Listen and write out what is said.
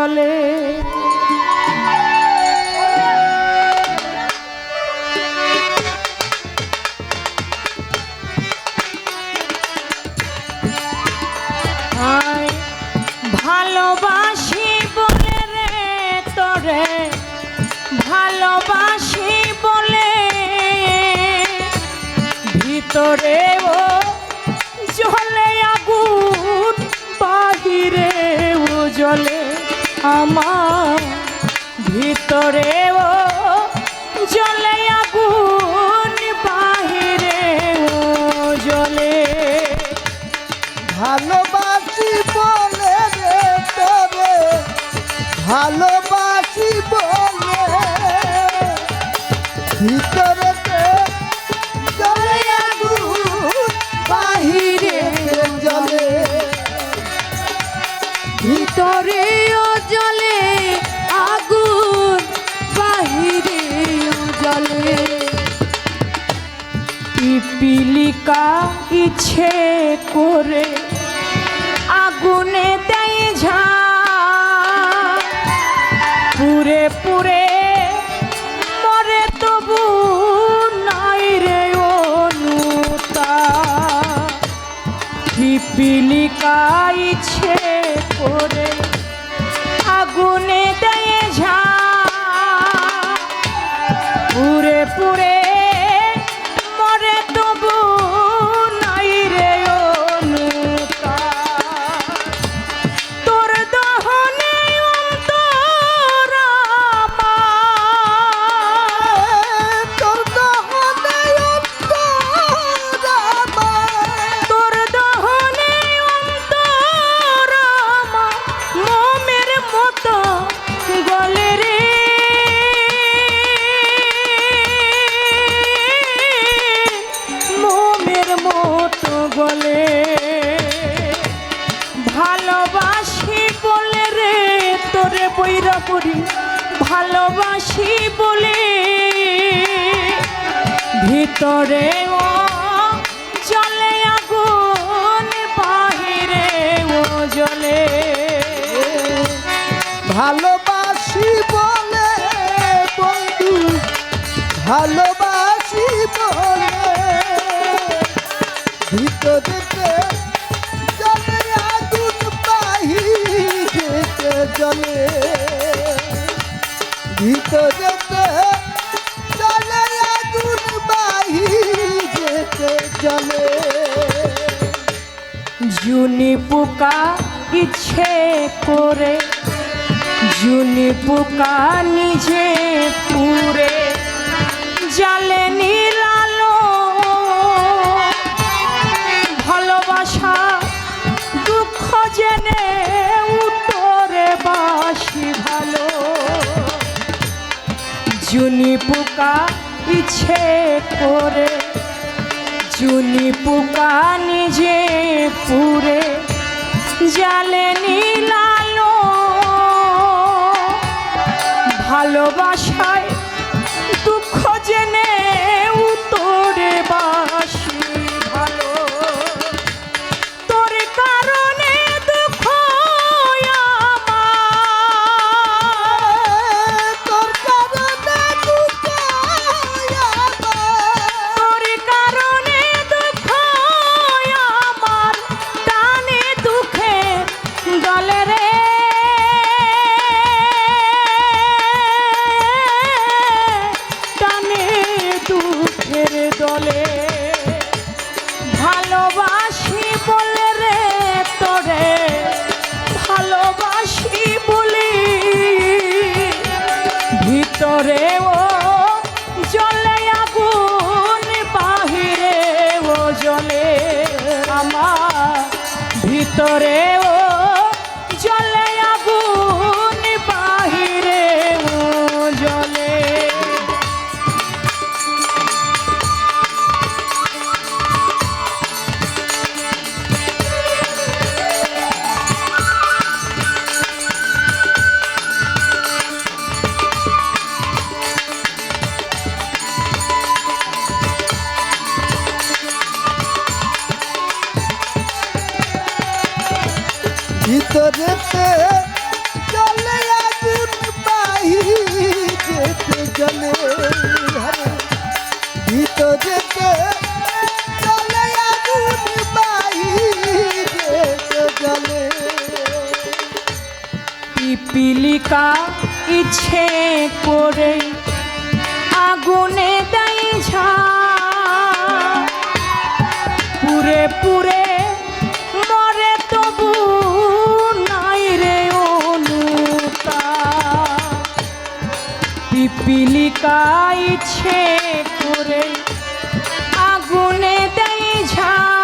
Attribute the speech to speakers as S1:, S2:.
S1: জলে ভালোবাসি বলে রে তোরে ভালোবাসি বলে। ভিতরে আমার ভিতরে ও জলে আগুন বাহিরে ও জলে
S2: ভালোবাসি বলে রে তবে ভালোবাসি বলে। ভিতরে
S1: পিপিলিকা ইচ্ছে করে আগুনে দেয় ঝা পুরে পুরে মরে তবু নাই রে অনুতা পিপিলিকা ইচ্ছে করে আগুনে করি ভালোবাসি বলে। ভিতরে ও জলে আগুন, বাহিরে ও জলে।
S2: ভালোবাসি বলে বন্ধু, ভালোবাসি বলে। ভিতরেতে
S1: জুনি পোকা ইচ্ছে করে জুনি পোকা নিজে পুরে জালে নীলালো ভালোবাসা পোকা ইচ্ছে করে জুনি পোকা নিজে পুরে জালে নীলালো। ভালোবাসায় ভিতরে
S2: ভিতরেতে চলে আগুন হরে ভিতরেতে চলে আগুন বাহিরেতে জলে।
S1: পিপিলিকা ইচ্ছে করে আগুনে দেয় ঝা। পুরে পুরে পিপিলিকা ছে করে আগুনে দেয় ঝা।